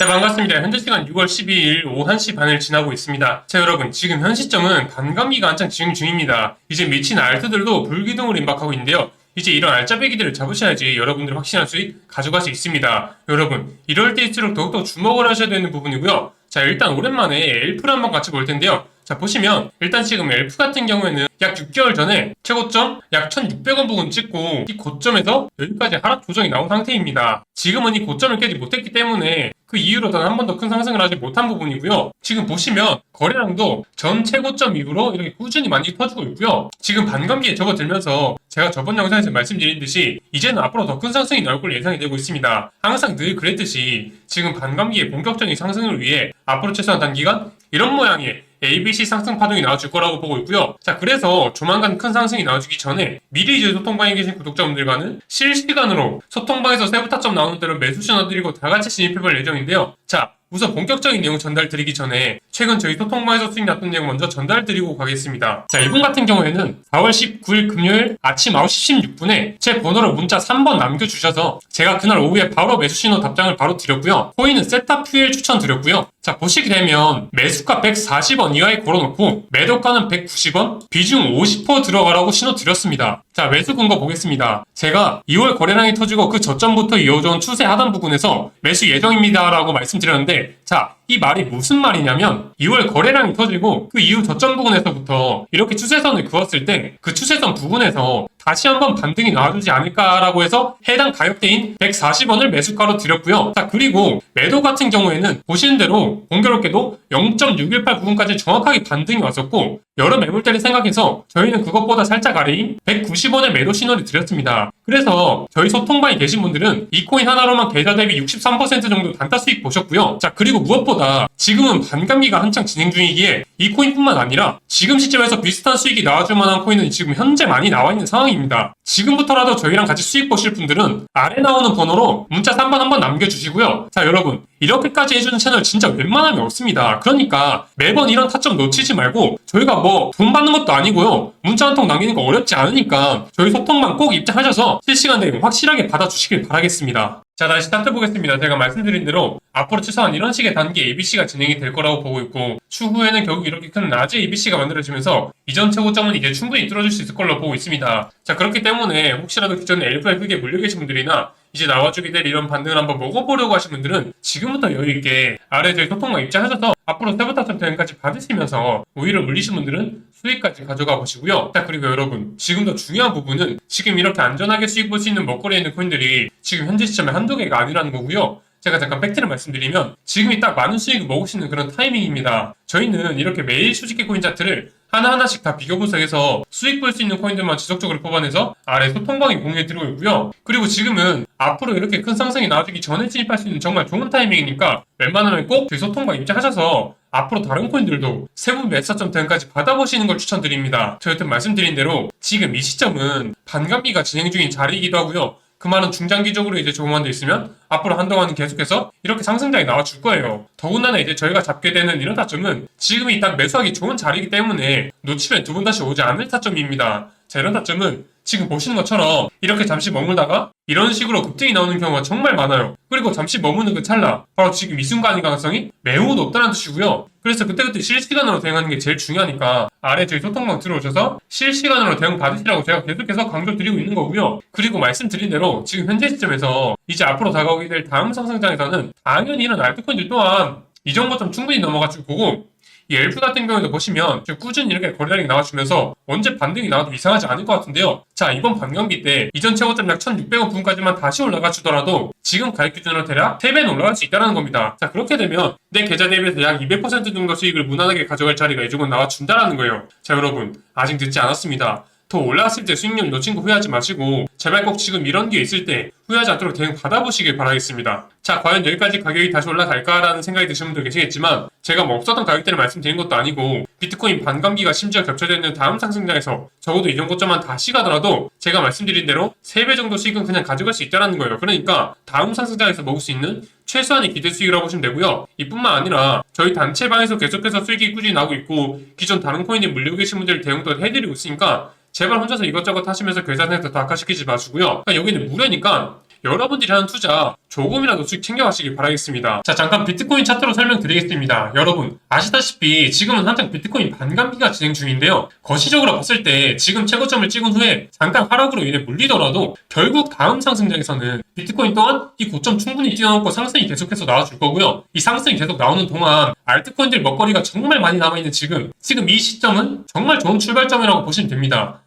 네, 반갑습니다. 현재 시간 6월 12일 오후 1시 반을 지나고 있습니다. 자, 여러분, 지금 현 시점은 반감기가 한창 진행 중입니다. 이제 미친 알트들도 불기둥을 임박하고 있는데요. 이제 이런 알짜배기들을 잡으셔야지 여러분들 확실한 수익 가져갈 수 있습니다. 여러분, 이럴 때일수록 더욱더 주목을 하셔야 되는 부분이고요. 자, 일단 오랜만에 엘프를 한번 같이 볼 텐데요. 자, 보시면 일단 지금 엘프 같은 경우에는 약 6개월 전에 최고점 약 1,600원 부근 찍고 이 고점에서 여기까지 하락 조정이 나온 상태입니다. 지금은 이 고점을 깨지 못했기 때문에 그 이후로 단 한 번 더 큰 상승을 하지 못한 부분이고요. 지금 보시면 거래량도 전 최고점 이후로 이렇게 꾸준히 많이 터지고 있고요. 지금 반감기에 접어들면서 제가 저번 영상에서 말씀드린 듯이 이제는 앞으로 더 큰 상승이 나올 걸로 예상이 되고 있습니다. 항상 늘 그랬듯이 지금 반감기의 본격적인 상승을 위해 앞으로 최소한 단기간 이런 모양의 ABC 상승 파동이 나와줄 거라고 보고 있고요. 자, 그래서 조만간 큰 상승이 나와주기 전에 미리 이제 소통방에 계신 구독자분들과는 실시간으로 소통방에서 세부 타점 나오는 대로 매수 신어드리고 다 같이 진입해볼 예정인데요. 자, 우선 본격적인 내용 전달 드리기 전에 최근 저희 소통방에서 수익 났던 내용 먼저 전달 드리고 가겠습니다. 자, 이분 같은 경우에는 4월 19일 금요일 아침 9시 16분에 제 번호로 문자 3번 남겨주셔서 제가 그날 오후에 바로 매수 신호 답장을 바로 드렸고요. 코인은 세탑 퓨엘 추천 드렸고요. 자, 보시게 되면 매수가 140원 이하에 걸어놓고 매도가는 190원, 비중 50% 들어가라고 신호 드렸습니다. 자, 매수 근거 보겠습니다. 제가 2월 거래량이 터지고 그 저점부터 이어져온 추세 하단 부분에서 매수 예정입니다라고 말씀드렸는데 자, 이 말이 무슨 말이냐면 2월 거래량이 터지고 그 이후 저점 부분에서부터 이렇게 추세선을 그었을 때 그 추세선 부분에서 다시 한번 반등이 나와주지 않을까라고 해서 해당 가격대인 140원을 매수가로 드렸고요. 자, 그리고 매도 같은 경우에는 보시는 대로 공교롭게도 0.618 부분까지 정확하게 반등이 왔었고 여러 매물대를 생각해서 저희는 그것보다 살짝 아래인 190원의 매도 신호를 드렸습니다. 그래서 저희 소통방에 계신 분들은 이 코인 하나로만 계좌 대비 63% 정도 단타 수익 보셨고요. 자, 그리고 무엇보다 지금은 반감기가 한창 진행 중이기에 이 코인뿐만 아니라 지금 시점에서 비슷한 수익이 나와줄 만한 코인은 지금 현재 많이 나와 있는 상황입니다. 지금부터라도 저희랑 같이 수익 보실 분들은 아래 나오는 번호로 문자 3번 한번 남겨주시고요. 자, 여러분. 이렇게까지 해주는 채널 진짜 웬만하면 없습니다. 그러니까 매번 이런 타점 놓치지 말고 저희가 뭐 돈 받는 것도 아니고요. 문자 한 통 남기는 거 어렵지 않으니까 저희 소통만 꼭 입장하셔서 실시간 내용 확실하게 받아주시길 바라겠습니다. 자, 다시 스타트 보겠습니다. 제가 말씀드린 대로 앞으로 최소한 이런 식의 단기 ABC가 진행이 될 거라고 보고 있고 추후에는 결국 이렇게 큰 라지 ABC가 만들어지면서 이전 최고점은 이제 충분히 뚫어줄 수 있을 걸로 보고 있습니다. 자, 그렇기 때문에 혹시라도 기존에 엘프에 크게 물려 계신 분들이나 이제 나와주게 될 이런 반등을 한번 먹어보려고 하신 분들은 지금부터 여유있게 아래 저희 소통과 입장하셔서 앞으로 세부타점 대응까지 받으시면서 우위를 물리신 분들은 수익까지 가져가 보시고요. 자, 그리고 여러분, 지금 더 중요한 부분은 지금 이렇게 안전하게 수익 볼 수 있는 먹거리에 있는 코인들이 지금 현재 시점에 한두 개가 아니라는 거고요. 제가 잠깐 팩트를 말씀드리면 지금이 딱 많은 수익을 먹을 수 있는 그런 타이밍입니다. 저희는 이렇게 매일 수직계 코인 차트를 하나하나씩 다 비교 분석해서 수익 볼 수 있는 코인들만 지속적으로 뽑아내서 아래 소통방에 공유해 드리고 있고요. 그리고 지금은 앞으로 이렇게 큰 상승이 나와주기 전에 진입할 수 있는 정말 좋은 타이밍이니까 웬만하면 꼭 저희 소통방 입장하셔서 앞으로 다른 코인들도 세부 매사점 대응까지 받아보시는 걸 추천드립니다. 저 여튼 말씀드린 대로 지금 이 시점은 반감기가 진행 중인 자리이기도 하고요. 그 말은 중장기적으로 이제 조금만 돼 있으면 앞으로 한동안은 계속해서 이렇게 상승장이 나와줄 거예요. 더군다나 이제 저희가 잡게 되는 이런 타점은 지금이 딱 매수하기 좋은 자리이기 때문에 놓치면 두 번 다시 오지 않을 타점입니다. 자, 이런 타점은 지금 보시는 것처럼 이렇게 잠시 머물다가 이런 식으로 급등이 나오는 경우가 정말 많아요. 그리고 잠시 머무는 그 찰나, 바로 지금 이 순간의 가능성이 매우 높다는 뜻이고요. 그래서 그때그때 실시간으로 대응하는 게 제일 중요하니까 아래 저희 소통방 들어오셔서 실시간으로 대응 받으시라고 제가 계속해서 강조 드리고 있는 거고요. 그리고 말씀드린 대로 지금 현재 시점에서 이제 앞으로 다가오게 될 다음 상승장에서는 당연히 이런 알트코인들 또한 이 정도점 충분히 넘어가지고 보고 이 엘프 같은 경우에도 보시면 지금 꾸준히 이렇게 거래량이 나와주면서 언제 반등이 나와도 이상하지 않을 것 같은데요. 자 이번 반감기 때 이전 최고점 약 1600원 부분까지만 다시 올라가 주더라도 지금 가격 기준으로 대략 3배는 올라갈 수 있다는 겁니다. 자 그렇게 되면 내 계좌 대비해서 약 200% 정도 수익을 무난하게 가져갈 자리가 이 정도 나와준다는 거예요. 자 여러분 아직 늦지 않았습니다. 더 올라왔을 때 수익률 놓친 거 후회하지 마시고 제발 꼭 지금 이런 기회 있을 때 후회하지 않도록 대응 받아보시길 바라겠습니다. 자 과연 여기까지 가격이 다시 올라갈까라는 생각이 드시는 분들 계시겠지만 제가 뭐 없었던 가격대를 말씀드린 것도 아니고 비트코인 반감기가 심지어 겹쳐져 있는 다음 상승장에서 적어도 이 정도점만 다시 가더라도 제가 말씀드린 대로 3배 정도 수익은 그냥 가져갈 수 있다는 거예요. 그러니까 다음 상승장에서 먹을 수 있는 최소한의 기대 수익이라고 보시면 되고요. 이뿐만 아니라 저희 단체방에서 계속해서 수익이 꾸준히 나오고 있고 기존 다른 코인에 물리고 계신 분들 대응도 해드리고 있으니까 제발 혼자서 이것저것 하시면서 계산해서 다 악화시키지 마시고요. 그러니까 여기는 무료니까 여러분들이 하는 투자 조금이라도 수익 챙겨가시길 바라겠습니다. 자, 잠깐 비트코인 차트로 설명드리겠습니다. 여러분, 아시다시피 지금은 한창 비트코인 반감기가 진행 중인데요. 거시적으로 봤을 때 지금 최고점을 찍은 후에 잠깐 하락으로 인해 물리더라도 결국 다음 상승장에서는 비트코인 또한 이 고점 충분히 뛰어넘고 상승이 계속해서 나와줄 거고요. 이 상승이 계속 나오는 동안 알트코인들 먹거리가 정말 많이 남아있는 지금, 지금 이 시점은 정말 좋은 출발점이라고 보시면 됩니다.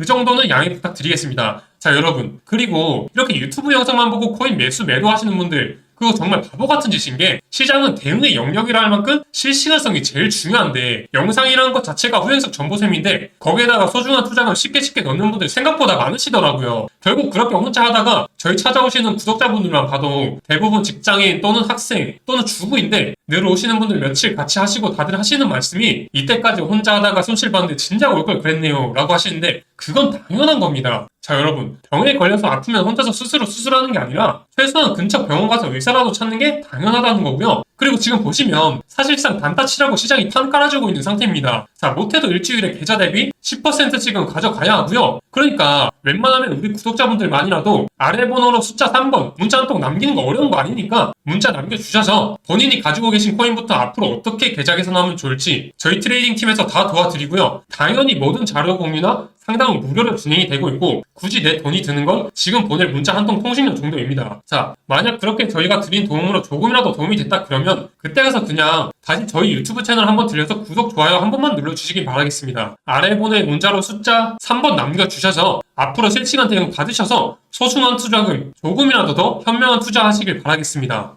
그 정도는 양해 부탁드리겠습니다. 자, 여러분. 그리고 이렇게 유튜브 영상만 보고 코인 매수 매도 하시는 분들, 그거 정말 바보 같은 짓인 게 시장은 대응의 영역이라 할 만큼 실시간성이 제일 중요한데 영상이라는 것 자체가 후연석 정보셈인데 거기에다가 소중한 투자금 쉽게 쉽게 넣는 분들 생각보다 많으시더라고요. 결국 그렇게 혼자 하다가 저희 찾아오시는 구독자분들만 봐도 대부분 직장인 또는 학생 또는 주부인데 늘 오시는 분들 며칠 같이 하시고 다들 하시는 말씀이 이때까지 혼자 하다가 손실 봤는데 진작 올 걸 그랬네요 라고 하시는데 그건 당연한 겁니다. 자 여러분 병에 걸려서 아프면 혼자서 스스로 수술하는 게 아니라 최소한 근처 병원 가서 의사라도 찾는 게 당연하다는 거고요. 그리고 지금 보시면 사실상 단타치라고 시장이 판 깔아주고 있는 상태입니다. 자 못해도 일주일에 계좌 대비 10% 지금 가져가야 하고요. 그러니까 웬만하면 우리 구독자분들만이라도 아래 번호로 숫자 3번 문자 한 통 남기는 거 어려운 거 아니니까 문자 남겨주셔서 본인이 가지고 계신 코인부터 앞으로 어떻게 계좌 개선하면 좋을지 저희 트레이딩 팀에서 다 도와드리고요. 당연히 모든 자료 공유나 상담은 무료로 진행이 되고 있고 굳이 내 돈이 드는 건 지금 보낼 문자 한 통 통신료 정도입니다. 자, 만약 그렇게 저희가 드린 도움으로 조금이라도 도움이 됐다 그러면 그때 가서 그냥 다시 저희 유튜브 채널 한번 들려서 구독, 좋아요 한 번만 눌러주시길 바라겠습니다. 아래 보낼 문자로 숫자 3번 남겨주셔서 앞으로 실시간 대응 받으셔서 소중한 투자금 조금이라도 더 현명한 투자하시길 바라겠습니다.